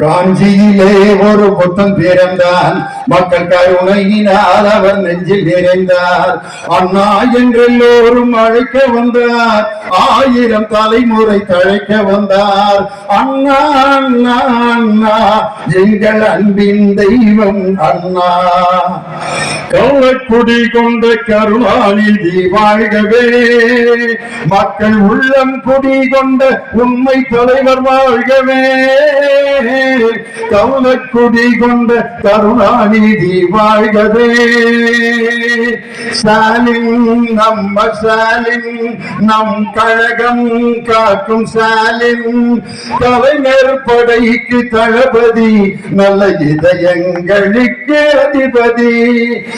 காஞ்சியிலே ஒரு புத்தம் பிறந்தான். மக்கள் கருணையினால் அவர் நெஞ்சில் நிறைந்தார். அண்ணா என்று எல்லோரும் அழைக்க வந்தார். ஆயிரம் தலைமுறை தழைக்க வந்தார். அண்ணா அண்ணா அண்ணா எங்கள் அன்பின் தெய்வம் அண்ணா. கள்ளக்குடி கொண்ட கருணாநிதி வாழ்கவே மக்கள் உள்ளம் குடி கொண்ட உண்மை தலைவர் வாழ்கவே. கள்ளக்குடி கொண்ட கருணாநிதி வாழ்கவே. ஸ்டாலின் நம்ம ஸ்டாலின் நம் கழகம் காக்கும் ஸ்டாலின். கலைஞர் படைக்கு தளபதி நல்ல இதயங்களுக்கு அதிபதி.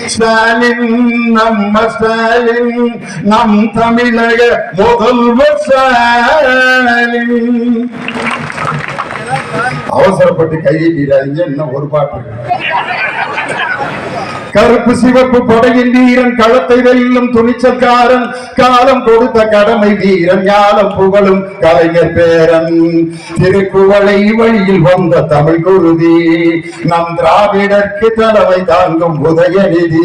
ஸ்டாலின் நம்ம ஸ்டாலின் நம் தமிழக முதல்வர் ஸ்டாலின். அவசரப்பட்டு கையெழுத்திடாதீங்க இன்னும் ஒரு பாட்டு கருப்பு சிவப்பு படையின் வீரன் களத்தை வெல்லும் துணிச்சல்காரன் காலம் கொடுத்த கடமை வீரன் ஞானம் புகழும் கலைஞர் பேரன். திருக்குவளை வழியில் வந்த தமிழ் குருதி நம் திராவிடர்க்கு தலைமை தாங்கும் உதயநிதி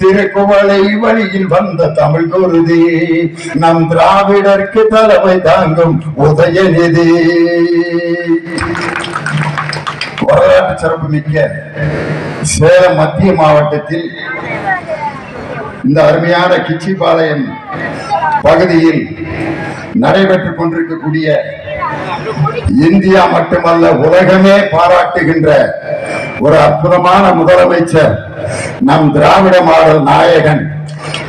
திருக்குவளை வழியில் வந்த தமிழ் குருதி நம் திராவிடர்க்கு தலைமை தாங்கும் உதயநிதி வரலாற்று சிறப்பு மிக்க சேலம் மத்திய மாவட்டத்தில் இந்த அருமையான கிச்சிபாளையம் பகுதியில் நடைபெற்றுக் கொண்டிருக்கக்கூடிய இந்தியா மட்டுமல்ல உலகமே பாராட்டுகின்ற ஒரு அற்புதமான முதலமைச்சர் நம் திராவிட மாடல் நாயகன்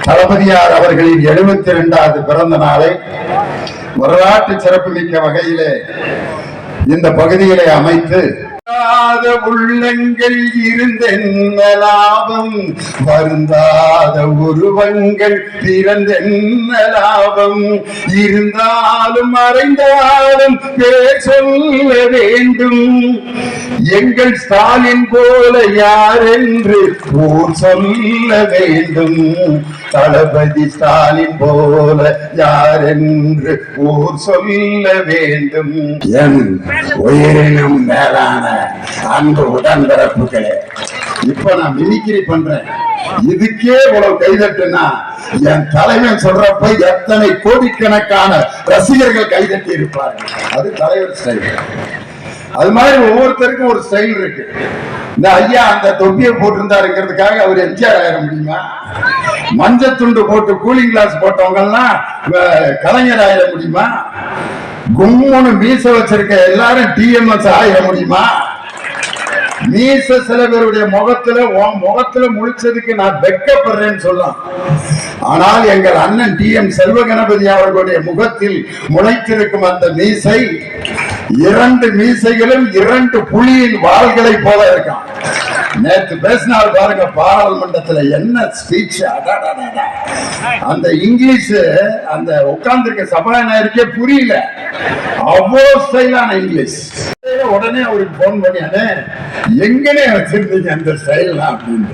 தளபதியார் அவர்களின் எழுபத்தி இரண்டாவது பிறந்த நாளை வரலாற்று சிறப்புமிக்க வகையிலே இந்த பகுதியிலே அமைத்து வருந்தாத உள்ளங்கள் இருந்தென்ன லாபம் வருந்தாத உருவங்கள் பிறந்தென்ன லாபம் இருந்தாலும் மறைந்தாலும் பேர் சொல்ல வேண்டும். எங்கள் ஸ்டாலின் போல யார் என்று ஊர் சொல்ல வேண்டும். தளபதி ஸ்டாலின் போல யார் என்று ஊர் சொல்ல வேண்டும். என் உயிரினும் மேலான அன்பு உடன்பிறப்புகளே இப்ப நான் மிமிக்ரி பண்றேன். இதுக்கே இவ்வளவு கைதட்டுனா என் தலைவன் சொல்றப்ப எத்தனை கோடிக்கணக்கான ரசிகர்கள் கைதட்டி இருப்பார்கள். அது தலைவர் ஸ்டைல். அது மாதிரி ஒவ்வொருத்தருக்கும் ஒரு ஸ்டைல் இருக்கு. இந்த ஐயா அந்த தொப்பியை போட்டிருந்தாருங்கிறதுக்காக அவர் எம்ஜிஆர் ஆயிட முடியுமா? மஞ்சள் துண்டு போட்டு கூலிங் கிளாஸ் போட்டவங்க எல்லாம் கலைஞர் ஆயிட முடியுமா? கும்முன்னு மீச வச்சிருக்க எல்லாரும் டிஎம்எஸ் ஆயிட முடியுமா? மீச சில பேருடைய முகத்துல உன் முகத்துல முழிச்சதுக்கு நான் வெக்கப்படுறேன்னு சொல்லலாம். ஆனால் எங்கள் அண்ணன் டி எம் செல்வகணபதி அவர்களுடைய முகத்தில் முளைத்திருக்கும் அந்த மீசை இரண்டு மீசைகளும் இரண்டு புலியின் வாள்களை போல இருக்கான். நேற்று பேசினார் பாருங்க பாராளுமன்றத்துல என்ன ஸ்பீச் அந்த இங்கிலீஷ் அந்த உட்கார்ந்துருக்க சபாநாயகருக்கே புரியல. அவ்வளோ ஸ்டைலான இங்கிலீஷ். உடனே அவருக்கு போன் பண்ணியானே எங்கனே வச்சிருந்தீங்க அந்த ஸ்டைல்லாம் அப்படின்னு.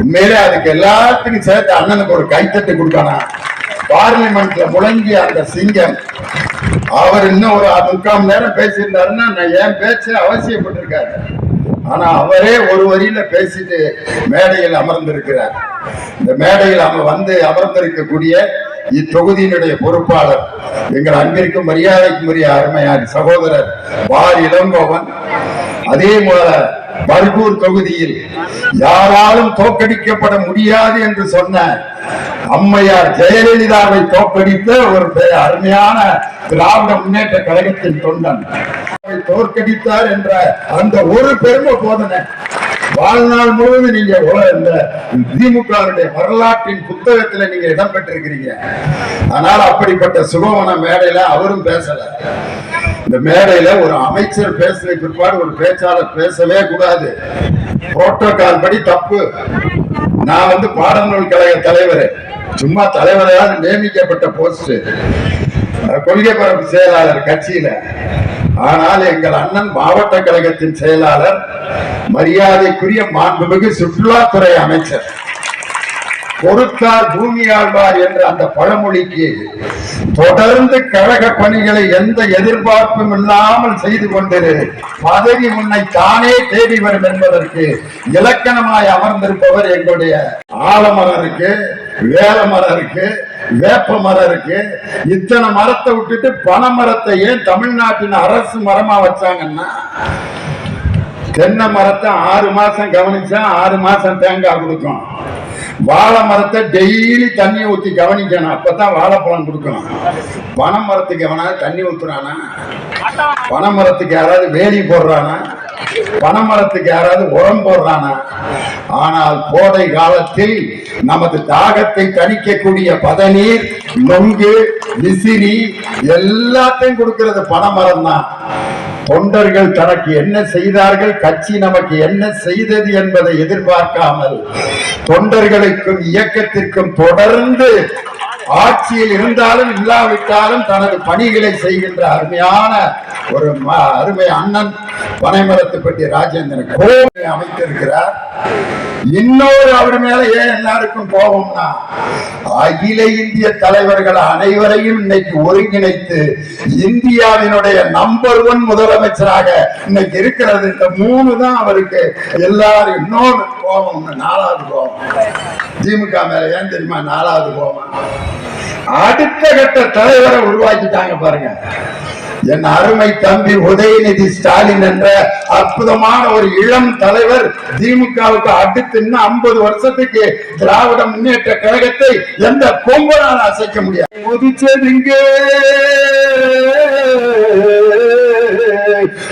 உண்மையிலே அதுக்கு எல்லாத்துக்கும் சேர்த்து அண்ணனுக்கு ஒரு கைத்தட்டு கொடுக்கணும். பார்லிமெண்ட்ல முழங்கிய அந்த சிங்கம் அவர் இன்னும் ஒரு முக்கால் மணி நேரம் பேசியிருந்தாருன்னா நான் ஏன் பேச்ச அவசியப்பட்டிருக்காரு. ஆனா அவரே ஒரு வரியில பேசிட்டு மேடையில் அமர்ந்திருக்கிறார். இந்த மேடையில் அம வந்து அமர்ந்திருக்கக்கூடிய இத்தொகுதியினுடைய பொறுப்பாளர் எங்கள் அன்பிற்கும் மரியாதைக்கும் உரிய அருமையார் சகோதரர் வார் இளங்கோவன். அதே போல பர்கூர் தொகுதியில் யாராலும் தோற்கடிக்கப்பட முடியாது என்று சொன்ன அம்மையார் ஜெயலலிதாவை தோற்கடித்த ஒரு பெ- அருமையான திராவிட முன்னேற்ற கழகத்தின் தொண்டன். தோற்கடித்தார் என்ற அந்த ஒரு பெருமை போதனை வாழ்நாள் முழுவதும் நீங்க உல- இந்த திமுக வரலாற்றின் புத்தகத்துல நீங்க இடம் பெற்றிருக்கிறீங்க ஆனால் அப்படிப்பட்ட சுகவன மேடையில அவரும் பேசல. இந்த மேடையில ஒரு அமைச்சர் பேசுற பிற்பாடு ஒரு பேச்சாளர் பேசவே கூடாது. புரோட்டோகால் படி தப்பு. நான் வந்து பாடநூல் கழக தலைவர். சும்மா தலைவரையால் நியமிக்கப்பட்ட போஸ்ட் கொள்கை பரப்பு செயலாளர் கட்சியில. ஆனால் எங்கள் அண்ணன் மாவட்ட கழகத்தின் செயலாளர் மரியாதைக்குரிய மாண்புமிகு சுற்றுலாத்துறை அமைச்சர். பொறுத்தார் பூமி ஆழ்வார் என்ற அந்த பழமொழிக்கு தொடர்ந்து கழக பணிகளை எந்த எதிர்பார்ப்பும் இல்லாமல் செய்து கொண்டு பதவி உன்னை தானே தேடி வரும் என்பதற்கு இலக்கணமாய் அமர்ந்திருப்பவர் எங்களுடைய ஆலமரருக்கு வேலமரருக்கு வேப்ப மரம் இருக்கு. இத்தனை மரத்தை விட்டுட்டு பனை மரத்தை ஏன் தமிழ்நாட்டின் அரசு மரமா வச்சாங்கன்னா தென்னை மரத்தை ஆறு மாசம் கவனிச்சா ஆறு மாசம் தேங்காய் கொடுக்கும். வாழை மரத்தை டெய்லி தண்ணி ஊத்தி கவனிக்கணும். அப்பதான் வாழைப்பழம் கொடுக்கணும் பனை மரத்துக்கு எவனாவது தண்ணி ஊத்துறானா? பனை மரத்துக்கு யாராவது வேலி போடுறானா? பனமரத்துக்கு யாராவது உரம் போடுறானா? ஆனால் கோடை காலத்தில் நமது தாகத்தை தணிக்கக்கூடிய பதநீர் நொங்கு விசிறி எல்லாத்தையும் கொடுக்கிறது பனைமரம் தான் தொண்டர்கள் தனக்கு என்ன செய்தார்கள்? கட்சி நமக்கு என்ன செய்தது என்பதை எதிர்பார்க்காமல் தொண்டர்களுக்கும் இயக்கத்திற்கும் தொடர்ந்து ஆட்சியில் இருந்தாலும் இல்லாவிட்டாலும் தனது பணிகளை செய்கின்ற அருமையான ஒரு ம- அருமை அண்ணன் பனைமரத்துப்பட்டி ராஜேந்திரன் கோவை அமைத்திருக்கிறார். இன்னொரு அவர் மேல ஏன் எல்லாருக்கும் கோபம்னா அகில இந்திய தலைவர்கள் அனைவரையும் இன்னைக்கு ஒருங்கிணைத்து இந்தியாவினுடைய நம்பர் ஒன் முதலமைச்சராக இன்னைக்கு இருக்கிறது. இந்த மூணு தான் அவருக்கு எல்லாரும் இன்னொரு கோபம் நாலாவது கோபம். திமுக மேல ஏன் தெரியுமா? நாலாவது கோபம். அடுத்த கட்ட தலைவரை உருவாக்கிட்டாங்க பாருங்க. என் அருமை தம்பி உதயநிதி ஸ்டாலின் என்ற அற்புதமான ஒரு இளம் தலைவர் திமுகவுக்கு அடுத்து இன்னும் ஐம்பது வருஷத்துக்கு திராவிட முன்னேற்ற கழகத்தை எந்த கொம்பனால் அசைக்க முடியாது. உதிச்சதுங்க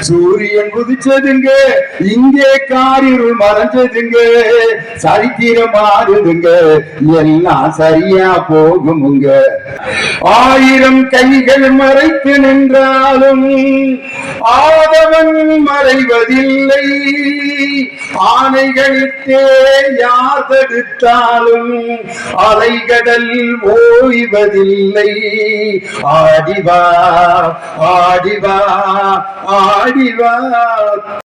சூரியன் குதிச்சதுங்க இங்கே காரிருள் மறைஞ்சதுங்க சரித்திரம் மாறுதுங்க எல்லாம் சரியா போகுமுங்க. ஆயிரம் கைகள் மறைத்து நின்றாலும் ஆதவன் மறைவதில்லை. ஆணைகளுக்கே யார் தடுத்தாலும் அலைகடல் ஓய்வதில்லை. ஆடிவா ஆடிவா ஆடிவா.